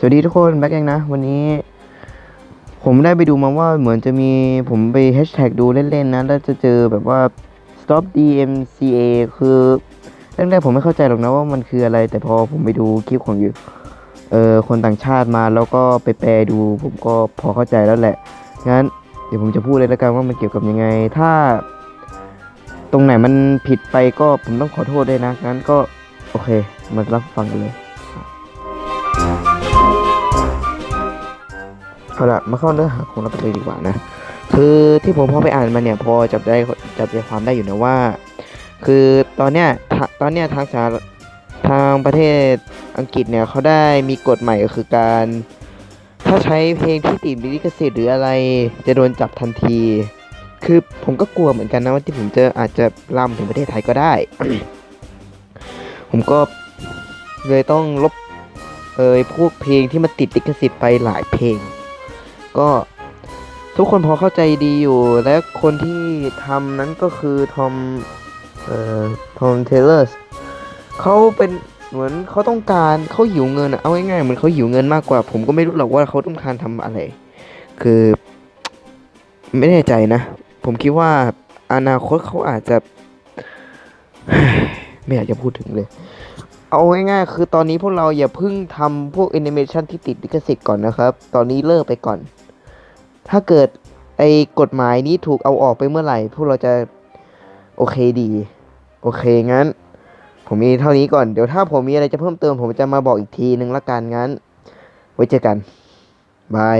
สวัสดีทุกคนแบ็กเองนะ วันนี้ ผมได้ไปดูมาว่าเหมือนจะมีผมไปแฮชแท็กดูเล่นๆนะ แล้วจะเจอแบบว่า stop DMCA คือแรกๆผมไม่เข้าใจหรอกนะว่ามันคืออะไร แต่พอผมไปดูคลิปของอยู่เออคนต่างชาติมาแล้วก็ไปแปลดูผมก็พอเข้าใจแล้วแหละงั้นเดี๋ยวผมจะพูดเลยแล้วกันว่ามันเกี่ยวกับยังไง ถ้า ตรงไหนมันผิดไปก็ผมต้องขอโทษด้วยนะงั้นก็โอเค มารับฟังกันเลย เอาละมาเข้าเนื้อหาของเรากันเลยดีกว่านะ คือที่ผมพอไปอ่านมาเนี่ยพอจับได้จับใจความได้อยู่นะว่า คือตอนเนี้ยตอนเนี้ยทางสาทางประเทศอังกฤษเนี่ยเขาได้มีกฎใหม่ก็คือการ ถ้าใช้เพลงที่ติดลิขสิทธิ์หรืออะไรจะโดนจับทันที คือผมก็กลัวเหมือนกันนะว่าที่ผมจะอาจจะล่ำถึงประเทศไทยก็ได้ ผมก็เลยต้องลบเอยพวกเพลงที่มันติดลิขสิทธิ์ไปหลายเพลง ก็ทุกคนพอเข้าใจดีอยู่ และคนที่ทำนั้นก็คือทอมเอ่อทอมเทเลอร์เขาเป็นเหมือนเขาต้องการเขาหิวเงินอะเอาง่ายๆเหมือนเขาหิวเงินมากกว่า ผมก็ไม่รู้หรอกว่าเขาต้องการทำอะไร คือ ไม่แน่ใจนะ ผมคิดว่าอนาคตเขาอาจจะ ไม่อยากจะพูดถึงเลย เอาง่ายๆคือตอนนี้พวกเราอย่าเพิ่งทำพวกแอนิเมชันที่ติดลิขสิทธิ์ก่อนนะครับ ตอนนี้เลิกไปก่อน ถ้าเกิดไอ้กฎหมายนี้ถูกเอาออกไปเมื่อไหร่ พวกเราจะโอเคดี โอเคงั้น ผมมีเท่านี้ก่อน เดี๋ยวถ้าผมมีอะไรจะเพิ่มเติม ผมจะมาบอกอีกทีนึงละกันงั้น ไว้เจอกัน บาย